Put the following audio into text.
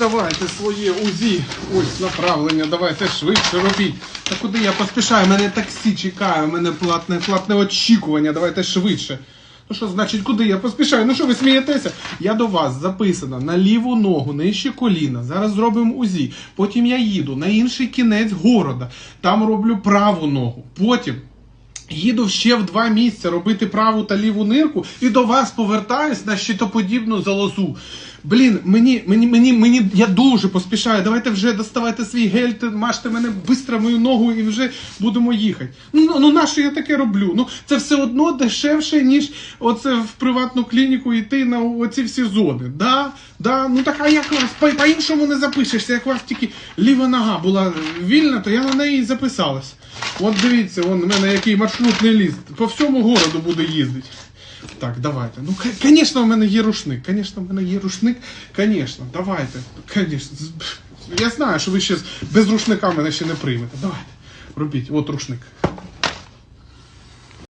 давайте своє УЗІ. Ось направлення, давайте швидше робіть. Та куди я поспішаю? Мене таксі чекає, у мене платне, платне очікування, давайте швидше. Ну що значить, куди я поспішаю? Ну що ви смієтеся? Я до вас записана на ліву ногу, нижче коліна. Зараз зробимо УЗІ. Потім я їду на інший кінець города. Там роблю праву ногу. Потім Їду ще в два місця робити праву та ліву нирку і до вас повертаюсь на щитоподібну залозу. Блін, мені, мені, мені, мені, я дуже поспішаю. Давайте вже доставайте свій гель, мажте мене бистро мою ногу і вже будемо їхати. Ну, ну, ну на що я таке роблю? Ну це все одно дешевше, ніж оце в приватну клініку йти на оці всі зони. Да, да, ну так а як вас по- по-іншому не запишешся, як у вас тільки ліва нога була вільна, то я на неї і записалась. От дивіться, вон у мене який маршрутний ліст. По всьому городу буде їздити. Так, давайте. Ну, звісно, в мене є рушник. Звісно, у мене є рушник. Звісно, давайте. Конечно. Я знаю, що ви ще без рушника мене ще не приймете. Давайте. Робіть, от рушник.